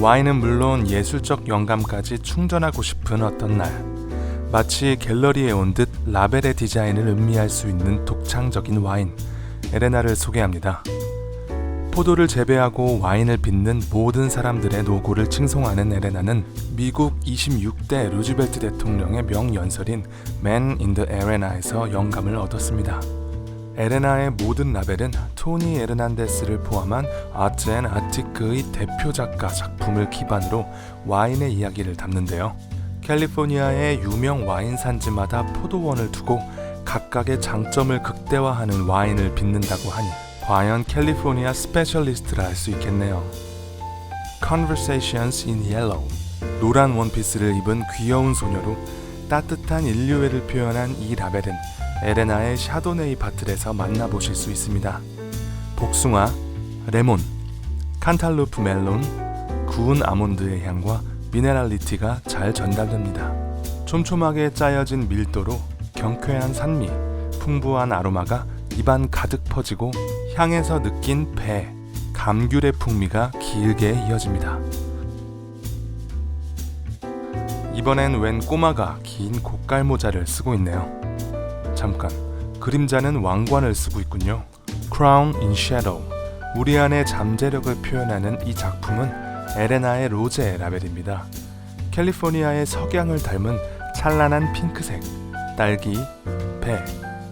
와인은 물론 예술적 영감까지 충전하고 싶은 어떤 날 마치 갤러리에 온 듯 라벨의 디자인을 음미할 수 있는 독창적인 와인 에레나를 소개합니다. 포도를 재배하고 와인을 빚는 모든 사람들의 노고를 칭송하는 에레나는 미국 26대 루즈벨트 대통령의 명연설인 Man in the Arena에서 영감을 얻었습니다. 에레나의 모든 라벨은 토니 에르난데스를 포함한 아트 앤 아티크의 대표 작가 작품을 기반으로 와인의 이야기를 담는데요. 캘리포니아의 유명 와인 산지마다 포도원을 두고 각각의 장점을 극대화하는 와인을 빚는다고 하니 과연 캘리포니아 스페셜리스트라 할 수 있겠네요. Conversations in Yellow 노란 원피스를 입은 귀여운 소녀로 따뜻한 인류애를 표현한 이 라벨은 에레나의 샤도네이 바틀에서 만나보실 수 있습니다. 복숭아, 레몬, 칸탈루프 멜론, 구운 아몬드의 향과 미네랄리티가 잘 전달됩니다. 촘촘하게 짜여진 밀도로 경쾌한 산미, 풍부한 아로마가 입안 가득 퍼지고 향에서 느낀 배, 감귤의 풍미가 길게 이어집니다. 이번엔 웬 꼬마가 긴 고깔 모자를 쓰고 있네요. 잠깐, 그림자는 왕관을 쓰고 있군요. Crown in Shadow. 우리 안의 잠재력을 표현하는 이 작품은 에레나의 로제 라벨입니다. 캘리포니아의 석양을 닮은 찬란한 핑크색, 딸기, 배,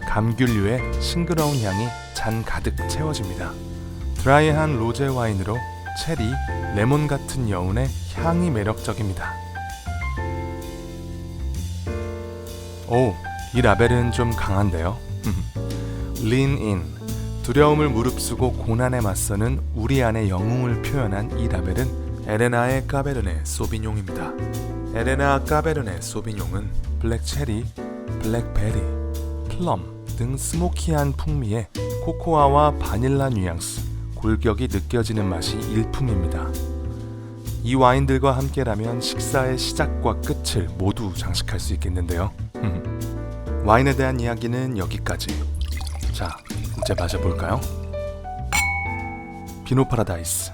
감귤류의 싱그러운 향이 잔 가득 채워집니다. 드라이한 로제 와인으로 체리, 레몬 같은 여운의 향이 매력적입니다. 오, 이 라벨은 좀 강한데요. Lean in. 두려움을 무릅쓰고 고난에 맞서는 우리 안의 영웅을 표현한 이 라벨은 에레나의 까베르네 소비뇽입니다. 에레나 까베르네 소비뇽은 블랙 체리, 블랙베리, 플럼 등 스모키한 풍미에 코코아와 바닐라 뉘앙스, 골격이 느껴지는 맛이 일품입니다. 이 와인들과 함께라면 식사의 시작과 끝을 모두 장식할 수 있겠는데요. 와인에 대한 이야기는 여기까지. 자, 이제 마셔볼까요? 비노 파라다이스.